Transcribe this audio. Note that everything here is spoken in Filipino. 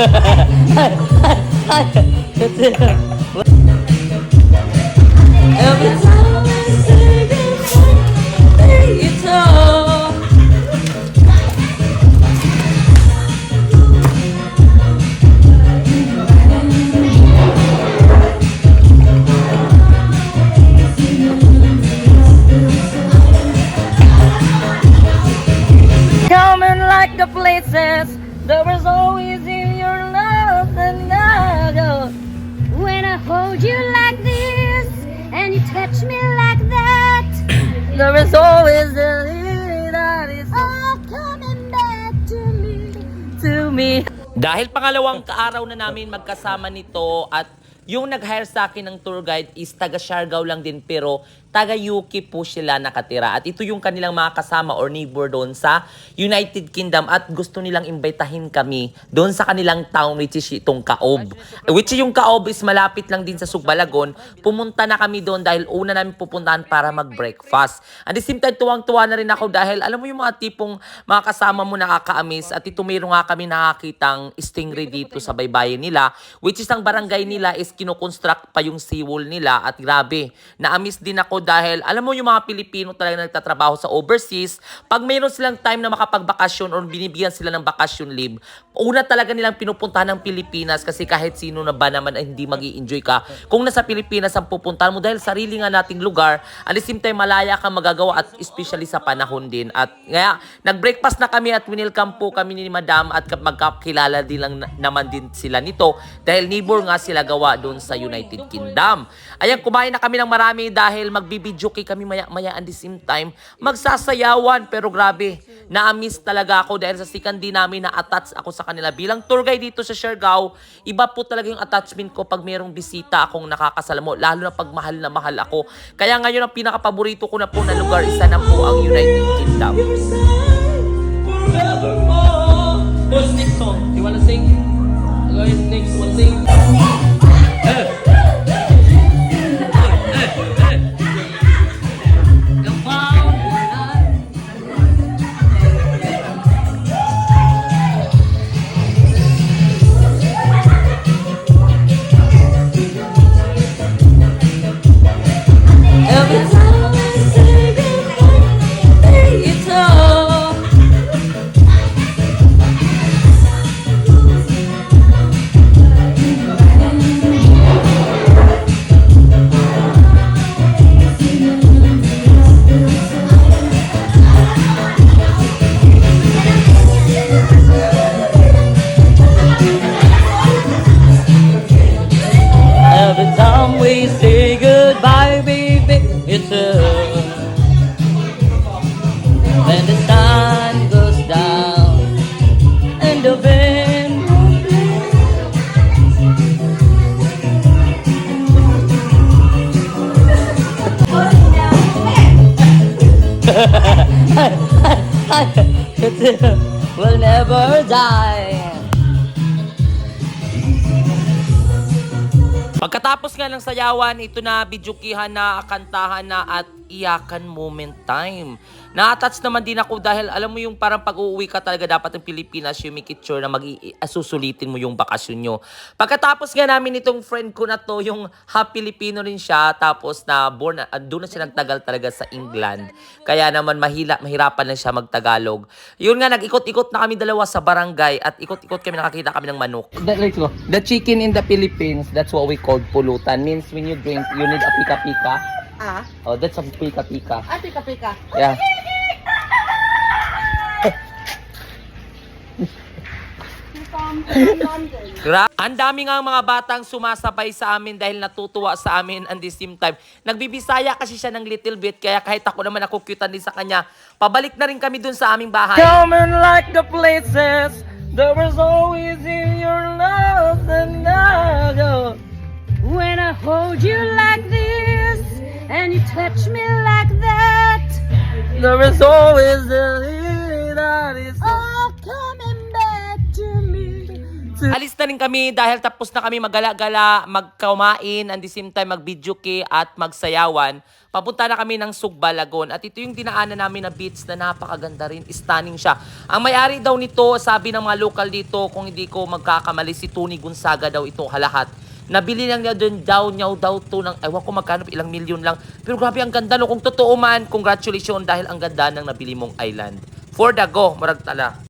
Every time I say goodbye, you talk. Dahil pangalawang araw na namin magkasama nito at yung nag-hire sa akin ng tour guide is taga Siargao lang din pero taga UK po sila nakatira. At ito yung kanilang mga kasama or neighbor doon sa United Kingdom at gusto nilang imbitahin kami doon sa kanilang town which is itong Kaob. Which yung Kaob is malapit lang din sa Sugbalagon. Pumunta na kami doon dahil una namin pupuntahan para mag-breakfast. At the same time, tuwang-tuwa na rin ako dahil alam mo yung mga tipong mga kasama mo nakaka-amaze at ito mayroon nga kami nakakitang stingray dito sa baybayin nila which is ang barangay nila is kinoconstruct pa yung seawall nila at grabe, na-amaze din ako dahil alam mo yung mga Pilipino talaga nagtatrabaho sa overseas, pag mayroon silang time na makapagbakasyon or binibigyan sila ng bakasyon leave, una talaga nilang pinupuntahan ng Pilipinas kasi kahit sino na ba naman ay hindi mag enjoy ka. Kung nasa Pilipinas ang pupuntahan mo dahil sarili nga nating lugar, at the same time malaya kang magagawa at especially sa panahon din. At kaya nag-breakfast na kami at winelcome po kami ni Madam at magkakilala din lang na- naman din sila nito dahil neighbor nga sila gawa doon sa United Kingdom. Ayan, kumain na kami ng marami dahil magbibidyo kami maya-maya at the same time magsasayawan. Pero grabe, na-miss talaga ako dahil sa sikan din namin na-attach ako sa kanila. Bilang tour guide dito sa Siargao, iba po talaga yung attachment ko pag mayroong bisita akong nakakasalamo, lalo na pag mahal na mahal ako. Kaya ngayon ang pinakapaborito ko na po na lugar, isa na po ang United Kingdom. What's next song? You wanna sing? Ahead, next will never die. Pagkatapos nga ng sayawan, ito na bidyukihan na, kantahan na at iyakan moment time. Na-attach naman din ako dahil alam mo yung parang pag-uwi ka talaga dapat ng Pilipinas, you make sure na mag susulitin mo yung bakasyon nyo. Pagkatapos nga namin itong friend ko na to, yung half Filipino rin siya, tapos na born, uh, doon na siya nagtagal talaga sa England. Kaya naman mahila, mahirapan lang siya magtagalog. Yun nga, nag-ikot-ikot na kami dalawa sa barangay at ikot-ikot kami nakakita kami ng manok. That, go. The chicken in the Philippines, that's what we call pulutan. Means when you drink, you need a pika-pika. Ah, Oh, that's a pika-pika. ah, pika pika. Yeah. Ang dami nga mga batang sumasabay sa amin dahil natutuwa sa amin and the same time. Nagbibisaya kasi siya ng little bit kaya kahit ako naman ako cute din sa kanya. Pabalik na rin kami dun sa aming bahay. Coming like the places that was always in your love and I touch me like that, There is always a that is all coming back to me. Alis na rin kami dahil tapos na kami magala-gala, magkaumain, and the same time mag-videoke at magsayawan. Papunta na kami ng Sugbalagon at ito yung dinaanan namin na beach na napakaganda rin, stunning siya. Ang may-ari daw nito, sabi ng mga local dito, kung hindi ko magkakamali, si Tony Gonzaga daw itong halahat. Nabili lang niya doon daw niya daw to ng ewan ko magkano ilang milyon lang. Pero grabe ang ganda no kung totoo man. Congratulations dahil ang ganda ng nabili mong island. For the go, marag tala.